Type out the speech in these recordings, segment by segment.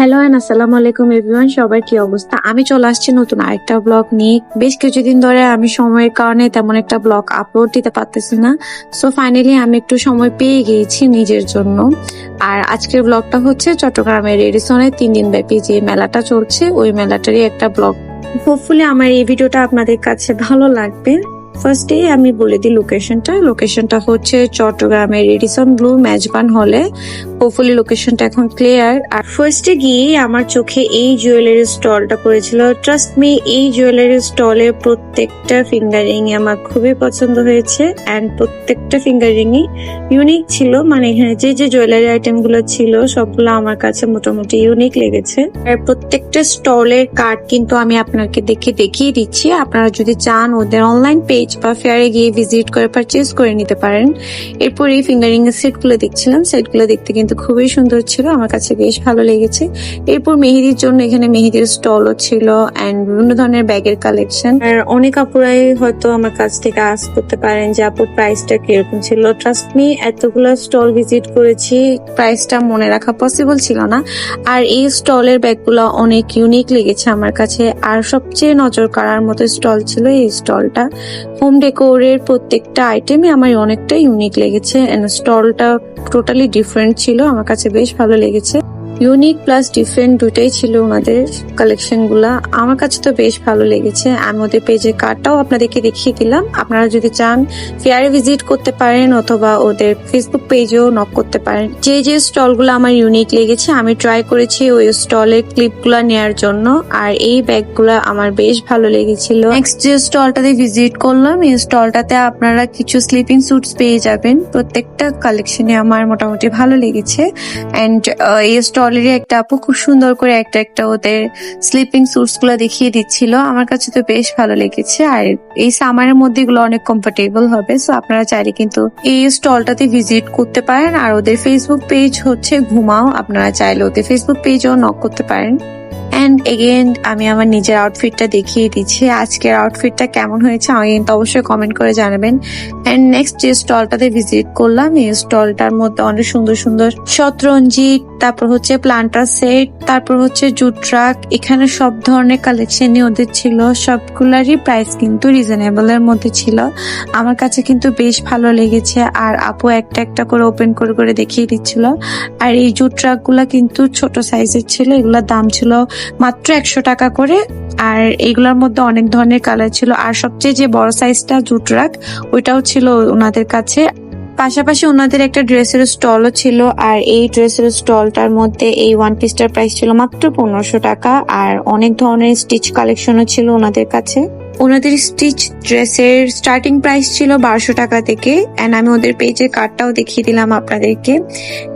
Hello and আসসালামু আলাইকুম everyone সবার কি অবস্থা? আমি চলে আসছি নতুন আরেকটা ব্লগ নিয়ে। বেশ কিছুদিন ধরে আমি সময়ের কারণে তেমন একটা ব্লগ আপলোড দিতে পারতেছি না। সো ফাইনালি আমি একটু সময় পেয়ে গিয়েছি নিজের জন্য। আর আজকের ব্লগটা হচ্ছে চট্টগ্রামের রেডিসনে তিন দিন ব্যাপী যে মেলাটা চলছে, ওই মেলাটারই একটা ব্লগ হোপফুলি আমার এই ভিডিওটা আপনাদের কাছে ভালো লাগবে। ফার্স্টে আমি বলে দিই লোকেশনটা লোকেশনটা হচ্ছে চট্টগ্রামের রেডিসন ব্লু মেজবান হলে। হোপফুলি লোকেশনটা এখন ক্লিয়ার আর ফার্স্টে গিয়ে আমার চোখে এই জুয়েলারি স্টলটা পড়েছিল। ট্রাস্ট মি এই জুয়েলারি স্টলের প্রত্যেকটা ফিঙ্গারিং আমার খুবই পছন্দ হয়েছে। অ্যান্ড প্রত্যেকটা ফিঙ্গারিংই ইউনিক ছিল। মানে এখানে যে যে জুয়েলারি আইটেমগুলো ছিল, সবগুলো আমার কাছে মোটামুটি ইউনিক লেগেছে। আর প্রত্যেকটা স্টলের কার্ড কিন্তু আমি আপনাকে দেখে দেখিয়ে দিচ্ছি। আপনারা যদি চান ওদের অনলাইন পেজ বা ফেয়ারে গিয়ে ভিজিট করে পারচেজ করে নিতে পারেন। এরপর এই ফিঙ্গারিং এর সেটগুলো দেখছিলাম। সেটগুলো দেখতে কিন্তু খুবই সুন্দর ছিল, আমার কাছে বেশ ভালো লেগেছে। এরপর মেহেদির জন্য এখানে মেহেদির স্টলও ছিল অ্যান্ড বিভিন্ন ধরনের ব্যাগের কালেকশন আর অনেক আপুরাই হয়তো আমার কাছ থেকে আস করতে পারেন যে আপুর প্রাইসটা কীরকম ছিল? ট্রাস্ট মি এতগুলো স্টল ভিজিট করেছি প্রাইসটা মনে রাখা পসিবল ছিল না। আর এই স্টলের ব্যাগগুলো অনেক ইউনিক লেগেছে আমার কাছে। আর সবচেয়ে নজর কাড়ার মতো স্টল ছিল এই স্টলটা। হোম ডেকোরের প্রত্যেকটা আইটেমই আমার অনেকটা ইউনিক লেগেছে স্টলটা টোটালি ডিফারেন্ট ছিল আমার কাছে বেশ ভালো লেগেছে। ইউনিক প্লাস ডিফারেন্ট দুটাই ছিল ওনাদের কালেকশনগুলা। আমার কাছে তো বেশ ভালো লেগেছে। আমি ওদের পেজের কার্ডটাও আপনাদেরকে দেখিয়ে দিলাম। আপনারা যদি চান ফেয়ারে ভিজিট করতে পারেন অথবা ওদের ফেসবুক পেজেও নক করতে পারেন। যে যে স্টলগুলো আমার ইউনিক লেগেছে, আমি ট্রাই করেছি ওই স্টলের ক্লিপগুলা নেওয়ার জন্য। আর এই ব্যাগগুলা আমার বেশ ভালো লেগেছিল। নেক্সট যে স্টলটাতে ভিজিট করলাম, এই স্টলটাতে আপনারা কিছু স্লিপিং স্যুটস পেয়ে যাবেন। প্রত্যেকটা কালেকশনে আমার মোটামুটি ভালো লেগেছে। অ্যান্ড এই স্টলেরই একটা, আপু খুব সুন্দর করে একটা একটা ওদের স্লিপিং সুটসগুলো দেখিয়ে দিচ্ছিল। আমার কাছে তো বেশ ভালো লেগেছে। আর এই সামারের মধ্যে এগুলো অনেক কমফোর্টেবল হবে। সো আপনারা চাইলে কিন্তু এই স্টলটাতে ভিজিট করতে পারেন। আর ওদের ফেসবুক পেজ হচ্ছে ঘুমাও। আপনারা চাইলে ওদের ফেসবুক পেজও নক করতে পারেন। অ্যান্ড এগেন আমি আমার নিজের আউটফিটটা দেখিয়ে দিচ্ছি। আজকের আউটফিটটা কেমন হয়েছে আমাকে কিন্তু অবশ্যই কমেন্ট করে জানাবেন। অ্যান্ড নেক্সট যে স্টলটাতে ভিজিট করলাম, এই স্টলটার মধ্যে অনেক সুন্দর সুন্দর শতরঞ্জি তারপর হচ্ছে প্লান্টার সেট তারপর হচ্ছে জুট ট্রাক এখানে সব ধরনের কালেকশনই ওদের ছিল। সবগুলারই প্রাইস কিন্তু রিজনেবল এর মধ্যে ছিল। আমার কাছে কিন্তু বেশ ভালো লেগেছে। আর আপু একটা একটা করে ওপেন করে করে দেখিয়ে দিচ্ছিল। আর এই জুট ট্রাকগুলা কিন্তু ছোট সাইজের ছিল, এগুলোর দাম ছিল মাত্র একশো টাকা করে। আর এইগুলোর মধ্যে অনেক ধরনের কালার ছিল। আর সবচেয়ে যে বড় সাইজটা জুট রাখ ওইটাও ছিল ওনাদের কাছে। পাশাপাশি ওনাদের একটা ড্রেসের স্টলও ছিল। আর এই ড্রেসের স্টলটার মধ্যে এই ওয়ান পিসটার প্রাইস ছিল মাত্র পনেরোশো টাকা। আর অনেক ধরনের স্টিচ কালেকশনও ছিল ওনাদের কাছে। ওনাদের স্টিচ ড্রেসের স্টার্টিং প্রাইস ছিল বারোশো টাকা থেকে। অ্যান্ড আমি ওদের পেজের কার্ডটাও দেখিয়ে দিলাম আপনাদেরকে।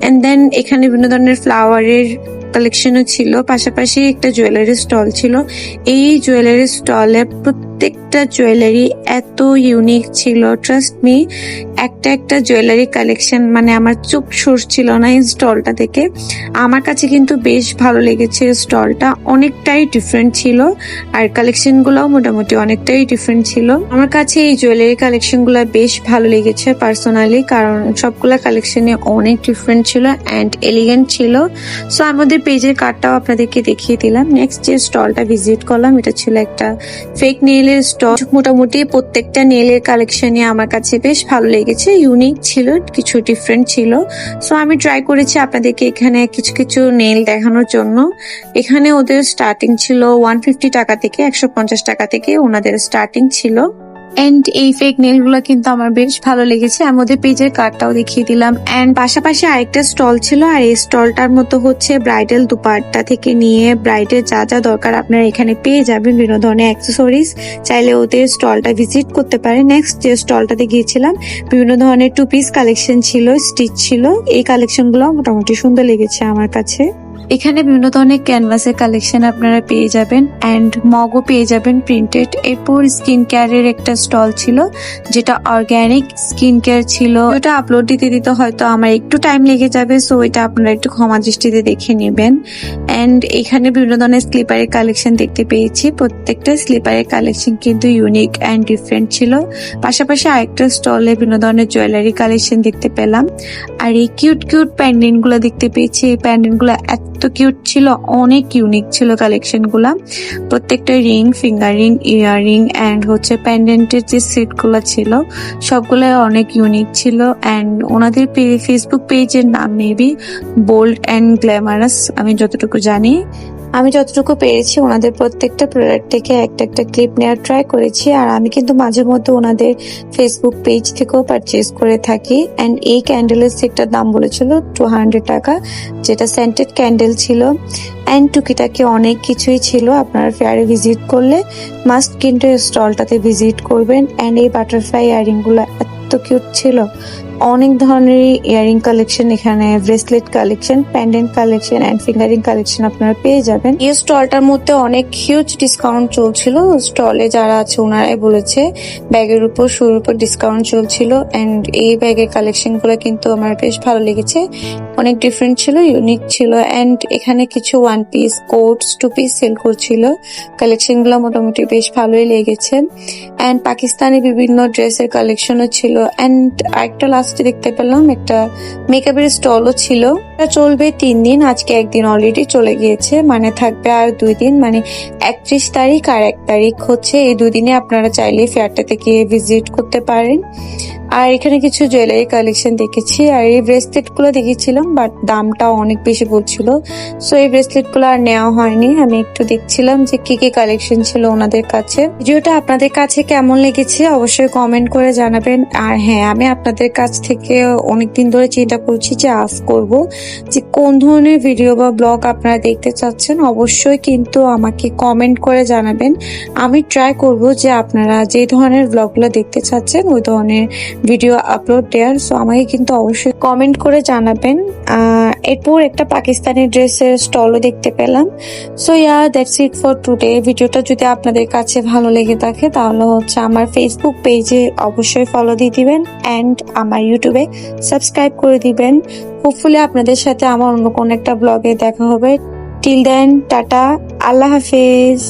অ্যান্ড দেন এখানে বিভিন্ন ধরনের ফ্লাওয়ারের কালেকশনও ছিল পাশাপাশি একটা জুয়েলারি স্টল ছিল। এই জুয়েলারি স্টলে প্রত্যেকটা জুয়েলারি এত ইউনিক ছিল। ট্রাস্ট মি একটা একটা জুয়েলারি কালেকশন মানে আমার চোখ সরছিল না এই স্টলটা থেকে। আমার কাছে কিন্তু বেশ ভালো লেগেছে স্টলটা অনেকটাই ডিফারেন্ট ছিল আর কালেকশন গুলাও মোটামুটি অনেকটাই ডিফারেন্ট ছিল। আমার কাছে এই জুয়েলারি কালেকশনগুলা বেশ ভালো লেগেছে পার্সোনালি কারণ সবগুলা কালেকশনে অনেক ডিফারেন্ট ছিল অ্যান্ড এলিগেন্ট ছিল। সো আমাদের পেজের কার্ডটাও আপনাদেরকে দেখিয়ে দিলাম। নেক্সট যে স্টলটা ভিজিট করলাম, এটা ছিল একটা ফেক নেইলের স্টল মোটামুটি প্রত্যেকটা নেলের কালেকশনই আমার কাছে বেশ ভালো লেগেছে। ইউনিক ছিল, কিছু ডিফারেন্ট ছিল। সো আমি ট্রাই করেছি আপনাদেরকে এখানে কিছু কিছু নেল দেখানোর জন্য। এখানে ওদের স্টার্টিং ছিল ওয়ান ফিফটি টাকা থেকে, একশো পঞ্চাশ টাকা থেকে ওনাদের স্টার্টিং ছিল। এন্ড এই ফেক নেলগুলো কিন্তু আমার বেশ ভালো লেগেছে। আমি ওদের পেজের কার্ডটাও দেখিয়ে দিলাম। এন্ড পাশাপাশি আরেকটা স্টল ছিল, আর এই স্টলটার মতো হচ্ছে ব্রাইডাল দুপাট্টা থেকে নিয়ে ব্রাইডের যা যা দরকার আপনারা এখানে পেয়ে যাবেন বিভিন্ন ধরনের অ্যাক্সেসরিজ চাইলে ওদের স্টলটা ভিজিট করতে পারেন। নেক্সট যে স্টলটাতে গিয়েছিলাম, বিভিন্ন ধরনের টু পিস কালেকশন ছিল স্টিচ ছিল। এই কালেকশনগুলো মোটামুটি সুন্দর লেগেছে আমার কাছে। এখানে বিভিন্ন ধরনের ক্যানভাসের কালেকশন আপনারা পেয়ে যাবেন অ্যান্ড মগও পেয়ে যাবেন প্রিন্টেড এরপর স্কিন কেয়ারের একটা স্টল ছিল, যেটা অর্গ্যানিক স্কিন কেয়ার ছিল। ওটা আপলোড দিতে দিতে হয়তো আমার একটু টাইম লেগে যাবে সো এটা আপনারা একটু ক্ষমা দৃষ্টিতে দেখে নেবেন। অ্যান্ড এখানে বিভিন্ন ধরনের স্লিপারের কালেকশন দেখতে পেয়েছি। প্রত্যেকটা স্লিপারের কালেকশন কিন্তু ইউনিক অ্যান্ড ডিফারেন্ট ছিল। পাশাপাশি আরেকটা স্টলে বিভিন্ন ধরনের জুয়েলারি কালেকশন দেখতে পেলাম। আর এই কিউট কিউট প্যান্ডেন্টগুলো দেখতে পেয়েছি। এই প্যান্ডেন্টগুলো এত এত কিউট ছিল, অনেক ইউনিক ছিল কালেকশনগুলো প্রত্যেকটা ring finger ring earring and হচ্ছে প্যান্ডেন্টের যে সেটগুলা ছিল সবগুলো অনেক ইউনিক ছিল। অ্যান্ড ওনাদের ফেসবুক পেজের নাম মেবি বোল্ড অ্যান্ড গ্ল্যামারাস আমি যতটুকু জানি। আমি যতটুকু পেরেছি ওনাদের প্রত্যেকটা প্রোডাক্ট থেকে একটা একটা ক্লিপ নেওয়ার ট্রাই করেছি, আর আমি কিন্তু মাঝে মধ্যে ওনাদের ফেসবুক পেজ থেকেও পারচেজ করে থাকি। অ্যান্ড এই ক্যান্ডেলের সেটটার দাম বলেছিল টু হান্ড্রেড টাকা, যেটা সেন্টেড ক্যান্ডেল ছিল। অ্যান্ড টুকিটাকি অনেক কিছুই ছিল, আপনারা ফেয়ারে ভিজিট করলে মাস্ট কিন্তু স্টলটাতে ভিজিট করবেন। অ্যান্ড এই বাটারফ্লাই ইয়ারিংগুলো এত কিউট ছিল। অনেক ধরনের ইয়ারিং কালেকশন এখানে bracelet collection pendant collection and finger ring collection আপনারা পেয়ে যাবেন। এই স্টলটার মধ্যে অনেক হিউজ ডিসকাউন্ট চলছিল। স্টলে যারা আছে ওনারাই বলেছে, ব্যাগের উপর, শুরুর উপর ডিসকাউন্ট চলছিল অ্যান্ড এই ব্যাগের কালেকশনগুলো কিন্তু আমার বেশ ভালো লেগেছে। অনেক ডিফারেন্ট ছিল ইউনিক ছিল অ্যান্ড এখানে কিছু one piece coats two piece sale করছিল। কালেকশনগুলো মোটামুটি বেশ ভালোই লেগেছে। অ্যান্ড পাকিস্তানি বিভিন্ন ড্রেসের কালেকশনও ছিল অ্যান্ড আরেকটা লাস্টে দেখতে পেলাম একটা মেকআপের স্টলও ছিল। এটা চলবে তিন দিন, আজকে একদিন অলরেডি চলে গিয়েছে মানে থাকবে আর দুই দিন মানে একত্রিশ তারিখ আর এক তারিখ হচ্ছে। এই দুদিনে আপনারা চাইলে ফেয়ারটাতে গিয়ে ভিজিট করতে পারেন। আর এখানে কিছু জুয়েলারি কালেকশন দেখেছি। আর এই ব্রেসলেটগুলো দেখেছিলাম বাট দামটা অনেক বেশি বলছিল। সো এই ব্রেসলেটগুলো আর নেওয়া হয়নি। আমি একটু দেখছিলাম যে কি কি কালেকশন ছিল ওনাদের কাছে। ভিডিওটা আপনাদের কাছে কেমন লেগেছে অবশ্যই কমেন্ট করে জানাবেন। আর হ্যাঁ আমি আপনাদের কাছ থেকে অনেকদিন ধরে চিন্তা করছি যে আস করব যে কোন ধরনের ভিডিও বা ব্লগ আপনারা দেখতে চাচ্ছেন, অবশ্যই কিন্তু আমাকে কমেন্ট করে জানাবেন। আমি ট্রাই করব যে আপনারা যে ধরনের ব্লগগুলো দেখতে চাচ্ছেন, ওই ধরনের ভিডিও আপলোড দেওয়ার সো আমাকে কিন্তু অবশ্যই কমেন্ট করে জানাবেন। এরপর একটা পাকিস্তানি ড্রেসের স্টলও দেখতে পেলাম। So yeah that's it for today ভিডিওটা যদি আপনাদের কাছে ভালো লেগে থাকে, তাহলে হচ্ছে আমার ফেসবুক পেজে অবশ্যই ফলো দিয়ে দিবেন অ্যান্ড আমার ইউটিউবে সাবস্ক্রাইব করে দিবেন। হোপফুলি আপনাদের সাথে আমার অন্য কোনো একটা ব্লগে দেখা হবে। Till then tata. আল্লাহ হাফিজ।